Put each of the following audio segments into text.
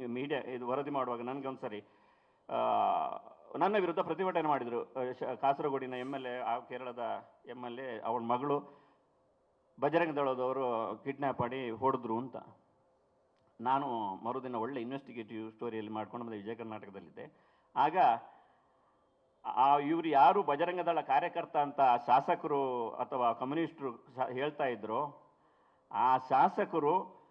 Media ಇದು ವರದಿ ಮಾಡುವಾಗ ನನಗೆ ಒಂದ್ಸರಿ ನನ್ನ ವಿರುದ್ಧ ಪ್ರತಿಭಟನೆ ಮಾಡಿದರು. ಕಾಸರಗೋಡಿನ ಎಂ ಎಲ್ ಎ ಆ ಕೇರಳದ ಎಂ ಎಲ್ ಎ ಅವಳ ಮಗಳು ಬಜರಂಗ ದಳದವರು ಕಿಡ್ನ್ಯಾಪ್ ಮಾಡಿ ಹೊಡೆದ್ರು ಅಂತ. ನಾನು ಮರುದಿನ ಒಳ್ಳೆ ಇನ್ವೆಸ್ಟಿಗೇಟಿವ್ ಸ್ಟೋರಿಯಲ್ಲಿ ಮಾಡ್ಕೊಂಡು ಬಂದೆ, ವಿಜಯ ಕರ್ನಾಟಕದಲ್ಲಿದ್ದೆ. ಆಗ ಆ, ಇವರು ಯಾರು ಬಜರಂಗ ದಳ ಕಾರ್ಯಕರ್ತ ಅಂತ ಶಾಸಕರು ಅಥವಾ ಕಮ್ಯುನಿಸ್ಟರು ಹೇಳ್ತಾ ಇದ್ರು, ಆ ಶಾಸಕರು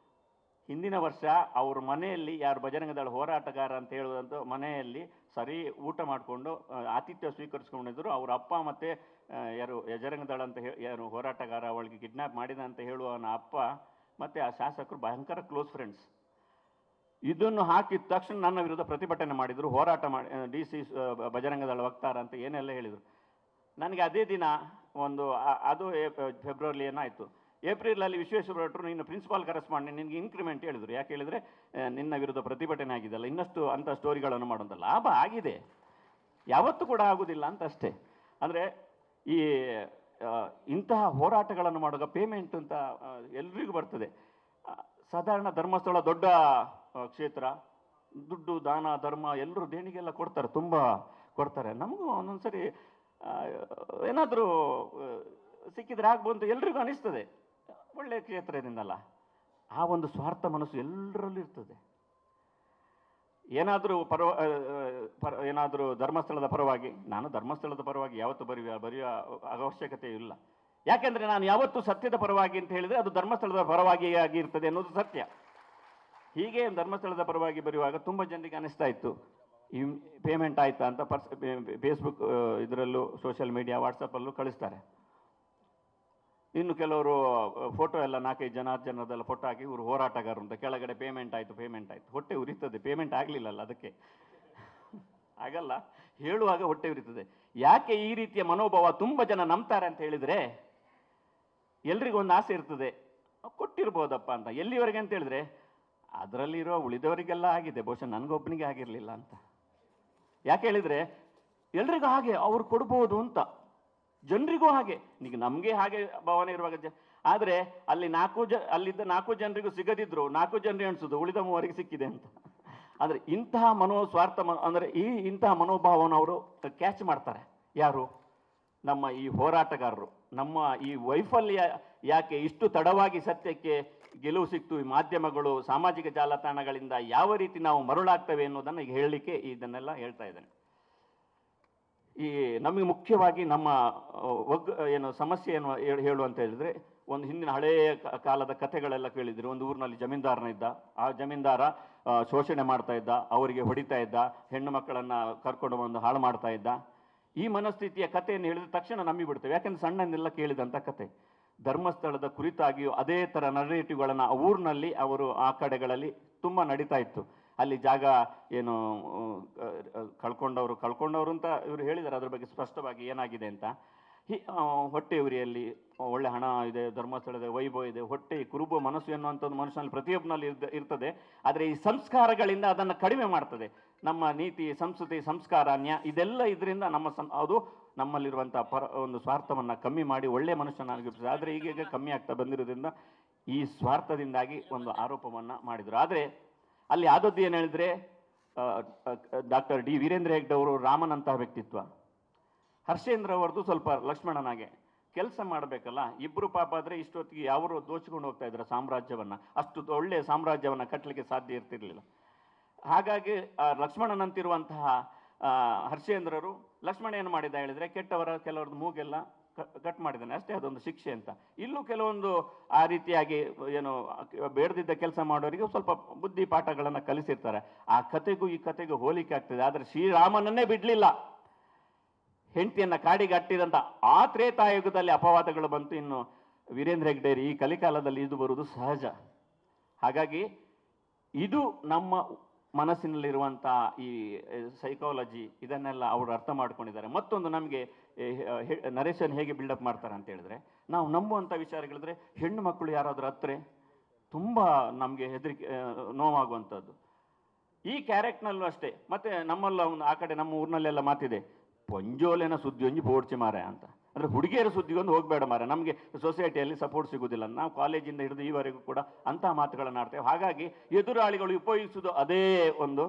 ಹಿಂದಿನ ವರ್ಷ ಅವ್ರ ಮನೆಯಲ್ಲಿ ಯಾರು ಬಜರಂಗ ದಳ ಹೋರಾಟಗಾರ ಅಂತ ಹೇಳೋದಂತೂ ಮನೆಯಲ್ಲಿ ಸರಿ ಊಟ ಮಾಡಿಕೊಂಡು ಆತಿಥ್ಯ ಸ್ವೀಕರಿಸ್ಕೊಂಡಿದ್ರು. ಅವ್ರ ಅಪ್ಪ ಮತ್ತು ಯಾರು ಯಜರಂಗದಳ ಅಂತ ಹೇ, ಯಾರು ಹೋರಾಟಗಾರ, ಅವಳಿಗೆ ಕಿಡ್ನಾಪ್ ಮಾಡಿದ ಅಂತ ಹೇಳುವವನ ಅಪ್ಪ ಮತ್ತು ಆ ಶಾಸಕರು ಭಯಂಕರ ಕ್ಲೋಸ್ ಫ್ರೆಂಡ್ಸ್ ಇದನ್ನು ಹಾಕಿದ ತಕ್ಷಣ ನನ್ನ ವಿರುದ್ಧ ಪ್ರತಿಭಟನೆ ಮಾಡಿದರು. ಹೋರಾಟ ಮಾಡಿ ಡಿ ಸಿ ಬಜರಂಗ ದಳ ವಕ್ತಾರ ಅಂತ ಏನೆಲ್ಲ ಹೇಳಿದರು. ನನಗೆ ಅದೇ ದಿನ ಒಂದು ಅದು ಫೆಬ್ರವರಿ ಏನಾಯಿತು ಏಪ್ರಿಲಲ್ಲಿ ವಿಶ್ವೇಶ್ವರ ಭಟ್ರು ನಿನ್ನ ಪ್ರಿನ್ಸಿಪಾಲ್ ಕರೆಸ್ಪಾಂಡೆಂಟ್ ನಿನಗೆ ಇನ್ಕ್ರಿಮೆಂಟ್ ಹೇಳಿದರು. ಯಾಕೆ ಹೇಳಿದರೆ ನಿನ್ನ ವಿರುದ್ಧ ಪ್ರತಿಭಟನೆ ಆಗಿದೆಲ್ಲ ಇನ್ನಷ್ಟು ಅಂಥ ಸ್ಟೋರಿಗಳನ್ನು ಮಾಡೋಂಥ ಲಾಭ ಆಗಿದೆ. ಯಾವತ್ತೂ ಕೂಡ ಆಗೋದಿಲ್ಲ ಅಂತ ಅಷ್ಟೇ ಅಂದರೆ ಈ ಇಂತಹ ಹೋರಾಟಗಳನ್ನು ಮಾಡುವಾಗ ಪೇಮೆಂಟ್ ಅಂತ ಎಲ್ರಿಗೂ ಬರ್ತದೆ. ಸಾಧಾರಣ ಧರ್ಮಸ್ಥಳ ದೊಡ್ಡ ಕ್ಷೇತ್ರ, ದುಡ್ಡು, ದಾನ, ಧರ್ಮ ಎಲ್ಲರೂ ದೇಣಿಗೆಲ್ಲ ಕೊಡ್ತಾರೆ, ತುಂಬ ಕೊಡ್ತಾರೆ. ನಮಗೂ ಒಂದೊಂದ್ಸರಿ ಏನಾದರೂ ಸಿಕ್ಕಿದ್ರೆ ಆಗ್ಬೋದು ಅಂತ ಎಲ್ರಿಗೂ ಅನಿಸ್ತದೆ. ಒಳ್ಳೆಯ ಕ್ಷೇತ್ರದಿಂದಲ್ಲ, ಆ ಒಂದು ಸ್ವಾರ್ಥ ಮನಸ್ಸು ಎಲ್ಲರಲ್ಲೂ ಇರ್ತದೆ. ಏನಾದರೂ ಪರ, ಏನಾದರೂ ಧರ್ಮಸ್ಥಳದ ಪರವಾಗಿ, ನಾನು ಧರ್ಮಸ್ಥಳದ ಪರವಾಗಿ ಯಾವತ್ತೂ ಬರೆಯುವ ಬರೆಯುವ ಅವಶ್ಯಕತೆ ಇಲ್ಲ. ಯಾಕೆಂದರೆ ನಾನು ಯಾವತ್ತೂ ಸತ್ಯದ ಪರವಾಗಿ ಅಂತ ಹೇಳಿದರೆ ಅದು ಧರ್ಮಸ್ಥಳದ ಪರವಾಗಿ ಆಗಿ ಇರ್ತದೆ ಅನ್ನೋದು ಸತ್ಯ. ಹೀಗೆ ಧರ್ಮಸ್ಥಳದ ಪರವಾಗಿ ಬರೆಯುವಾಗ ತುಂಬ ಜನರಿಗೆ ಅನಿಸ್ತಾ ಇತ್ತು, ಈ ಪೇಮೆಂಟ್ ಆಯಿತಾ ಅಂತ ಪರ್ಸ್ ಫೇಸ್ಬುಕ್ ಇದರಲ್ಲೂ ಸೋಷಿಯಲ್ ಮೀಡಿಯಾ ವಾಟ್ಸಪ್ಪಲ್ಲೂ ಕಳಿಸ್ತಾರೆ. ಇನ್ನು ಕೆಲವರು ಫೋಟೋ ಎಲ್ಲ ನಾಲ್ಕೈದು ಜನ ಹತ್ತು ಜನದೆಲ್ಲ ಫೋಟೋ ಹಾಕಿ ಇವರು ಹೋರಾಟಗಾರರು ಅಂತ ಕೆಳಗಡೆ ಪೇಮೆಂಟ್ ಆಯಿತು ಪೇಮೆಂಟ್ ಆಯಿತು. ಹೊಟ್ಟೆ ಉರಿತದೆ ಪೇಮೆಂಟ್ ಆಗಲಿಲ್ಲಲ್ಲ ಅದಕ್ಕೆ. ಆಗಲ್ಲ ಹೇಳುವಾಗ ಹೊಟ್ಟೆ ಉರಿತದೆ. ಯಾಕೆ ಈ ರೀತಿಯ ಮನೋಭಾವ ತುಂಬ ಜನ ನಂಬ್ತಾರೆ ಅಂತ ಹೇಳಿದರೆ, ಎಲ್ರಿಗೂ ಒಂದು ಆಸೆ ಇರ್ತದೆ, ಕೊಟ್ಟಿರ್ಬೋದಪ್ಪ ಅಂತ. ಎಲ್ಲಿವರೆಗೆ ಅಂತ ಹೇಳಿದ್ರೆ, ಅದರಲ್ಲಿರೋ ಉಳಿದವರಿಗೆಲ್ಲ ಆಗಿದೆ, ಬಹುಶಃ ನನಗೊಬ್ಬನಿಗೆ ಆಗಿರಲಿಲ್ಲ ಅಂತ. ಯಾಕೆ ಹೇಳಿದರೆ, ಎಲ್ರಿಗೂ ಹಾಗೆ, ಅವ್ರು ಕೊಡ್ಬೋದು ಅಂತ. ಜನರಿಗೂ ಹಾಗೆ. ಈಗ ನಮಗೆ ಹಾಗೆ ಭಾವನೆ ಇರುವಾಗ ಜ, ಆದರೆ ಅಲ್ಲಿ ನಾಲ್ಕು ಜ, ಅಲ್ಲಿದ್ದ ನಾಲ್ಕು ಜನರಿಗೂ ಸಿಗದಿದ್ರು, ನಾಲ್ಕು ಜನರಿಗೆ ಅನಿಸೋದು ಉಳಿದ ಮೂವರಿಗೆ ಸಿಕ್ಕಿದೆ ಅಂತ. ಆದರೆ ಇಂತಹ ಮನೋ ಸ್ವಾರ್ಥ ಮ ಅಂದರೆ ಈ ಇಂತಹ ಮನೋಭಾವವನ್ನು ಅವರು ಕ್ಯಾಚ್ ಮಾಡ್ತಾರೆ. ಯಾರು? ನಮ್ಮ ಈ ಹೋರಾಟಗಾರರು. ನಮ್ಮ ಈ ವೈಫಲ್ಯ ಯಾಕೆ ಇಷ್ಟು ತಡವಾಗಿ ಸತ್ಯಕ್ಕೆ ಗೆಲುವು ಸಿಕ್ತು? ಈ ಮಾಧ್ಯಮಗಳು, ಸಾಮಾಜಿಕ ಜಾಲತಾಣಗಳಿಂದ ಯಾವ ರೀತಿ ನಾವು ಮರುಳಾಗ್ತವೆ ಅನ್ನೋದನ್ನು ಈಗ ಹೇಳಲಿಕ್ಕೆ ಇದನ್ನೆಲ್ಲ ಹೇಳ್ತಾ ಇದ್ದೇನೆ. ಈ ನಮಗೆ ಮುಖ್ಯವಾಗಿ ನಮ್ಮ ಒಗ್, ಏನು ಸಮಸ್ಯೆಯನ್ನು ಏನು ಹೇಳು ಅಂತ ಹೇಳಿದ್ರೆ, ಒಂದು ಹಿಂದಿನ ಹಳೆಯ ಕಾಲದ ಕಥೆಗಳೆಲ್ಲ ಕೇಳಿದ್ರು. ಒಂದು ಊರಿನಲ್ಲಿ ಜಮೀನ್ದಾರನ ಇದ್ದ. ಆ ಜಮೀನ್ದಾರ ಶೋಷಣೆ ಮಾಡ್ತಾ ಇದ್ದ, ಅವರಿಗೆ ಹೊಡಿತಾ ಇದ್ದ, ಹೆಣ್ಣು ಮಕ್ಕಳನ್ನು ಕರ್ಕೊಂಡು ಬಂದು ಹಾಳು ಮಾಡ್ತಾ ಇದ್ದ. ಈ ಮನಸ್ಥಿತಿಯ ಕಥೆಯನ್ನು ಹೇಳಿದ ತಕ್ಷಣ ನಂಬಿ ಬಿಡ್ತೇವೆ. ಯಾಕಂದ್ರೆ ಸಣ್ಣನೆಲ್ಲ ಕೇಳಿದಂಥ ಕತೆ ಧರ್ಮಸ್ಥಳದ ಕುರಿತಾಗಿಯೂ ಅದೇ ಥರ ನರೇಟಿವ್ಗಳನ್ನು ಆ ಊರಿನಲ್ಲಿ ಅವರು ಆ ಕಡೆಗಳಲ್ಲಿ ತುಂಬ ನಡೀತಾ ಇತ್ತು. ಅಲ್ಲಿ ಜಾಗ ಏನು ಕಳ್ಕೊಂಡವರು ಕಳ್ಕೊಂಡವರು ಅಂತ ಇವರು ಹೇಳಿದ್ದಾರೆ ಅದ್ರ ಬಗ್ಗೆ ಸ್ಪಷ್ಟವಾಗಿ ಏನಾಗಿದೆ ಅಂತ. ಹಿ ಹೊಟ್ಟೆ ಉರಿಯಲ್ಲಿ ಒಳ್ಳೆ ಹಣ ಇದೆ ಧರ್ಮಸ್ಥಳದ ವೈಭವ ಇದೆ, ಹೊಟ್ಟೆ ಕುರುಬು ಮನಸ್ಸು ಎನ್ನುವಂಥದ್ದು ಮನುಷ್ಯನಲ್ಲಿ ಪ್ರತಿಯೊಬ್ಬನಲ್ಲಿ ಇರ್ತದೆ. ಆದರೆ ಈ ಸಂಸ್ಕಾರಗಳಿಂದ ಅದನ್ನು ಕಡಿಮೆ ಮಾಡ್ತದೆ. ನಮ್ಮ ನೀತಿ, ಸಂಸ್ಕೃತಿ, ಸಂಸ್ಕಾರ, ನ್ಯಾ, ಇದೆಲ್ಲ ಇದರಿಂದ ನಮ್ಮ ಸಂ, ಅದು ನಮ್ಮಲ್ಲಿರುವಂಥ ಪರ, ಒಂದು ಸ್ವಾರ್ಥವನ್ನು ಕಮ್ಮಿ ಮಾಡಿ ಒಳ್ಳೆಯ ಮನುಷ್ಯನಾಗಿರ್ತದೆ ಆದರೆ ಈಗೀಗ ಕಮ್ಮಿ ಆಗ್ತಾ ಬಂದಿರೋದ್ರಿಂದ ಈ ಸ್ವಾರ್ಥದಿಂದಾಗಿ ಒಂದು ಆರೋಪವನ್ನು ಮಾಡಿದರು. ಆದರೆ ಅಲ್ಲಿ ಆದದ್ದು ಏನು ಹೇಳಿದ್ರೆ ಡಾಕ್ಟರ್ ಡಿ ವೀರೇಂದ್ರ ಹೆಗ್ಡೆ ಅವರು ರಾಮನಂತಹ ವ್ಯಕ್ತಿತ್ವ. ಹರ್ಷೇಂದ್ರ ಅವರದು ಸ್ವಲ್ಪ ಲಕ್ಷ್ಮಣನಾಗೆ. ಕೆಲಸ ಮಾಡಬೇಕಲ್ಲ ಇಬ್ಬರು ಪಾಪ ಆದರೆ ಇಷ್ಟೊತ್ತಿಗೆ ಯಾವರು ದೋಚಿಕೊಂಡು ಹೋಗ್ತಾ ಇದ್ರು ಸಾಮ್ರಾಜ್ಯವನ್ನು. ಅಷ್ಟು ಒಳ್ಳೆಯ ಸಾಮ್ರಾಜ್ಯವನ್ನು ಕಟ್ಟಲಿಕ್ಕೆ ಸಾಧ್ಯ ಇರ್ತಿರ್ಲಿಲ್ಲ. ಹಾಗಾಗಿ ಲಕ್ಷ್ಮಣನಂತಿರುವಂತಹ ಹರ್ಷೇಂದ್ರರು ಲಕ್ಷ್ಮಣ ಏನು ಮಾಡಿದ ಹೇಳಿದರೆ, ಕೆಟ್ಟವರ ಕೆಲವ್ರದ್ದು ಮೂಗೆಲ್ಲ ಕಟ್ ಮಾಡಿದ್ದಾನೆ. ಅಷ್ಟೇ ಅದೊಂದು ಶಿಕ್ಷೆ ಅಂತ. ಇಲ್ಲೂ ಕೆಲವೊಂದು ಆ ರೀತಿಯಾಗಿ ಏನು ಬೇಡದಿದ್ದ ಕೆಲಸ ಮಾಡೋರಿಗೆ ಸ್ವಲ್ಪ ಬುದ್ಧಿ ಪಾಠಗಳನ್ನು ಕಲಿಸಿರ್ತಾರೆ. ಆ ಕತೆಗೂ ಈ ಕತೆಗೂ ಹೋಲಿಕೆ ಆಗ್ತದೆ. ಆದರೆ ಶ್ರೀರಾಮನನ್ನೇ ಬಿಡಲಿಲ್ಲ. ಹೆಂಡತಿಯನ್ನು ಕಾಡಿಗೆ ಅಟ್ಟಿದಂತ ಆ ತ್ರೇತಾಯುಗದಲ್ಲಿ ಅಪವಾದಗಳು ಬಂತು. ಇನ್ನು ವೀರೇಂದ್ರ ಹೆಗ್ಡೇರಿ ಈ ಕಲಿಕಾಲದಲ್ಲಿ ಇದು ಬರುವುದು ಸಹಜ. ಹಾಗಾಗಿ ಇದು ನಮ್ಮ ಮನಸ್ಸಿನಲ್ಲಿರುವಂಥ ಈ ಸೈಕಾಲಜಿ ಇದನ್ನೆಲ್ಲ ಅವರು ಅರ್ಥ ಮಾಡ್ಕೊಂಡಿದ್ದಾರೆ. ಮತ್ತೊಂದು ನಮಗೆ ನರೇಶನ್ ಹೇಗೆ ಬಿಲ್ಡಪ್ ಮಾಡ್ತಾರೆ ಅಂತ ಹೇಳಿದ್ರೆ, ನಾವು ನಂಬುವಂಥ ವಿಚಾರಗಳಿದ್ರೆ ಹೆಣ್ಣು ಮಕ್ಕಳು ಯಾರಾದರೂ ಹತ್ರೆ ತುಂಬ ನಮಗೆ ಹೆದರಿಕೆ ನೋವಾಗುವಂಥದ್ದು ಈ ಕ್ಯಾರೆಕ್ಟ್ನಲ್ಲೂ ಅಷ್ಟೇ, ಮತ್ತೆ ನಮ್ಮಲ್ಲ ಒಂದು, ಆ ಕಡೆ ನಮ್ಮ ಊರಿನಲ್ಲೆಲ್ಲ ಮಾತಿದೆ, ಪೊಂಜೋಲೆನ ಸುದ್ದಿ ಒಂಜಿ ಪೋಡ್ಚಿ ಮಾರೆ ಅಂತ. ಅಂದರೆ ಹುಡುಗಿಯರ ಸುದ್ದಿಗೊಂದು ಹೋಗಬೇಡ ಮಾರೆ ನಮಗೆ ಸೊಸೈಟಿಯಲ್ಲಿ ಸಪೋರ್ಟ್ ಸಿಗುವುದಿಲ್ಲ ನಾವು ಕಾಲೇಜಿಂದ ಹಿಡಿದು ಈವರೆಗೂ ಕೂಡ ಅಂತಹ ಮಾತುಗಳನ್ನು ಆಡ್ತೇವೆ. ಹಾಗಾಗಿ ಎದುರಾಳಿಗಳು ಉಪಯೋಗಿಸುವುದು ಅದೇ ಒಂದು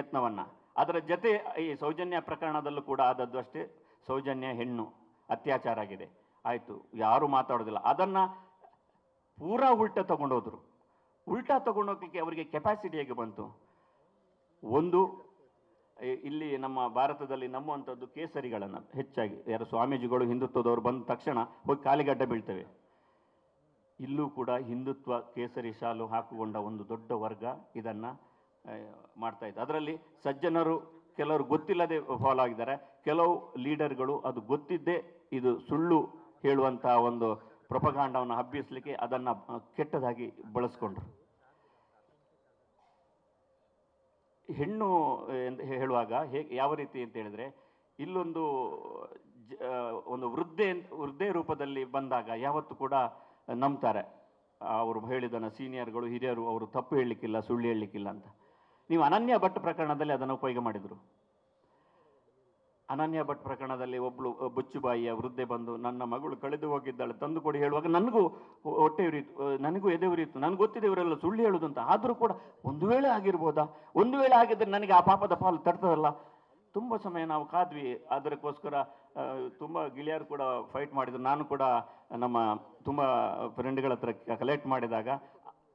ಯತ್ನವನ್ನ. ಅದರ ಜೊತೆ ಈ ಸೌಜನ್ಯ ಪ್ರಕರಣದಲ್ಲೂ ಕೂಡ ಆದದ್ದು ಅಷ್ಟೇ. ಸೌಜನ್ಯ ಹೆಣ್ಣು ಅತ್ಯಾಚಾರ ಆಗಿದೆ. ಆಯಿತು, ಯಾರೂ ಮಾತಾಡೋದಿಲ್ಲ. ಅದನ್ನು ಪೂರಾ ಉಲ್ಟಾ ತಗೊಂಡೋದ್ರು. ಉಲ್ಟಾ ತಗೊಂಡೋಗ್ಲಿಕ್ಕೆ ಅವರಿಗೆ ಕೆಪಾಸಿಟಿ ಹೇಗೆ ಬಂತು? ಒಂದು ಇಲ್ಲಿ ನಮ್ಮ ಭಾರತದಲ್ಲಿ ನಂಬುವಂಥದ್ದು ಕೇಸರಿಗಳನ್ನು ಹೆಚ್ಚಾಗಿ, ಯಾರು ಸ್ವಾಮೀಜಿಗಳು ಹಿಂದುತ್ವದವರು ಬಂದ ತಕ್ಷಣ ಹೋಗಿ ಕಾಲಿಗಡ್ಡ ಬೀಳ್ತವೆ. ಇಲ್ಲೂ ಕೂಡ ಹಿಂದುತ್ವ ಕೇಸರಿ ಶಾಲು ಹಾಕಿಕೊಂಡ ಒಂದು ದೊಡ್ಡ ವರ್ಗ ಇದನ್ನ ಮಾಡ್ತಾ ಇತ್ತು ಅದರಲ್ಲಿ ಸಜ್ಜನರು, ಕೆಲವರು ಗೊತ್ತಿಲ್ಲದೆ ಫಾಲೋ ಆಗಿದ್ದಾರೆ. ಕೆಲವು ಲೀಡರ್ಗಳು ಅದು ಗೊತ್ತಿದ್ದೇ ಇದು ಸುಳ್ಳು ಹೇಳುವಂಥ ಒಂದು ಪ್ರಪಗಾಂಡವನ್ನು ಹಬ್ಬಿಸಲಿಕ್ಕೆ ಅದನ್ನು ಕೆಟ್ಟದಾಗಿ ಬಳಸ್ಕೊಂಡ್ರು. ಹೆಣ್ಣು ಎಂದು ಹೇಳುವಾಗ ಹೇಗೆ ಯಾವ ರೀತಿ ಅಂತ ಹೇಳಿದ್ರೆ, ಇಲ್ಲೊಂದು ಒಂದು ವೃದ್ಧೆ ವೃದ್ಧೆ ರೂಪದಲ್ಲಿ ಬಂದಾಗ ಯಾವತ್ತು ಕೂಡ ನಂಬ್ತಾರೆ. ಅವರು ಹೇಳಿದನ ಸೀನಿಯರ್ಗಳು, ಹಿರಿಯರು ಅವರು ತಪ್ಪು ಹೇಳಲಿಕ್ಕಿಲ್ಲ, ಸುಳ್ಳು ಹೇಳಲಿಕ್ಕಿಲ್ಲ ಅಂತ. ನೀವು ಅನನ್ಯ ಭಟ್ ಪ್ರಕರಣದಲ್ಲಿ ಅದನ್ನು ಉಪಯೋಗ ಮಾಡಿದರು. ಅನನ್ಯ ಭಟ್ ಪ್ರಕರಣದಲ್ಲಿ ಒಬ್ಬಳು ಬುಚ್ಚುಬಾಯಿಯ ವೃದ್ಧೆ ಬಂದು ನನ್ನ ಮಗಳು ಕಳೆದು ಹೋಗಿದ್ದಾಳೆ, ತಂದು ಕೊಡಿ ಹೇಳುವಾಗ ನನಗೂ ಹೊಟ್ಟೆ ಉರಿಯಿತು, ನನಗೂ ಎದೆ ಉರಿಯಿತು, ನನಗೆ ಗೊತ್ತಿದೆ ಇವರೆಲ್ಲ ಸುಳ್ಳು ಹೇಳುದು ಅಂತ. ಆದರೂ ಕೂಡ ಒಂದು ವೇಳೆ ಆಗಿರ್ಬೋದಾ? ಒಂದು ವೇಳೆ ಆಗಿದ್ರೆ ನನಗೆ ಆ ಪಾಪದ ಪಾಲು ತಡ್ತದಲ್ಲ ತುಂಬ ಸಮಯ ನಾವು ಕಾದ್ವಿ, ಅದಕ್ಕೋಸ್ಕರ ತುಂಬ ಗಿಳಿಯರು ಕೂಡ ಫೈಟ್ ಮಾಡಿದ್ರು. ನಾನು ಕೂಡ ನಮ್ಮ ತುಂಬ ಫ್ರೆಂಡ್ಗಳ ಹತ್ರ ಕಲೆಕ್ಟ್ ಮಾಡಿದಾಗ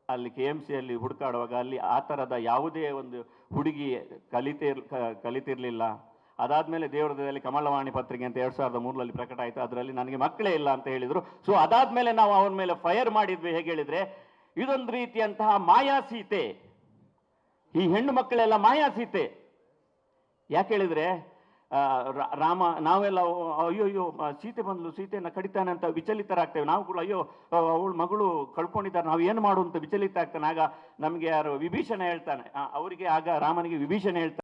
ಅಲ್ಲಿ ಕೆ ಎಂ ಸಿಯಲ್ಲಿ ಹುಡುಕಾಡುವಾಗ ಅಲ್ಲಿ ಆ ಥರದ ಯಾವುದೇ ಒಂದು ಹುಡುಗಿ ಕಲಿತಿರ್ ಕಲಿತಿರಲಿಲ್ಲ. ಅದಾದಮೇಲೆ ಅದಾದ್ಮೇಲೆ ದೇವರದಲ್ಲಿ ಕಮಲವಾಣಿ ಪತ್ರಿಕೆ ಅಂತ ಎರಡು ಸಾವಿರದ ಮೂರರಲ್ಲಿ ಪ್ರಕಟ ಆಯಿತು. ಅದರಲ್ಲಿ ನನಗೆ ಮಕ್ಕಳೇ ಇಲ್ಲ ಅಂತ ಹೇಳಿದರು. ಸೊ ಅದಾದ್ಮೇಲೆ ನಾವು ಅವನ ಮೇಲೆ ಫೈರ್ ಮಾಡಿದ್ವಿ. ಹೇಗೆ ಹೇಳಿದರೆ, ಇದೊಂದು ರೀತಿಯಂತಹ ಮಾಯಾ ಸೀತೆ ಈ ಹೆಣ್ಣು ಮಕ್ಕಳೆಲ್ಲ ಮಾಯಾ ಸೀತೆ ಯಾಕೆ ಹೇಳಿದ್ರೆ ರಾಮ, ನಾವೆಲ್ಲ ಅಯ್ಯೋ ಅಯ್ಯೋ ಸೀತೆ ಬಂದ್ಲು, ಸೀತೆಯನ್ನ ಕಡಿತಾನೆ ಅಂತ ವಿಚಲಿತರಾಗ್ತೇವೆ. ನಾವು ಕೂಡ, ಅಯ್ಯೋ ಅವಳ ಮಗಳು ಕಳ್ಕೊಂಡಿದ್ದಾರೆ, ನಾವು ಏನು ಮಾಡು ಅಂತ ವಿಚಲಿತ ಆಗ್ತಾನೆ? ಆಗ ನಮಗೆ ಯಾರು ವಿಭೀಷಣ ಹೇಳ್ತಾನೆ. ಅವರಿಗೆ ಆಗ ರಾಮನಿಗೆ ವಿಭೀಷಣ ಹೇಳ್ತಾನೆ.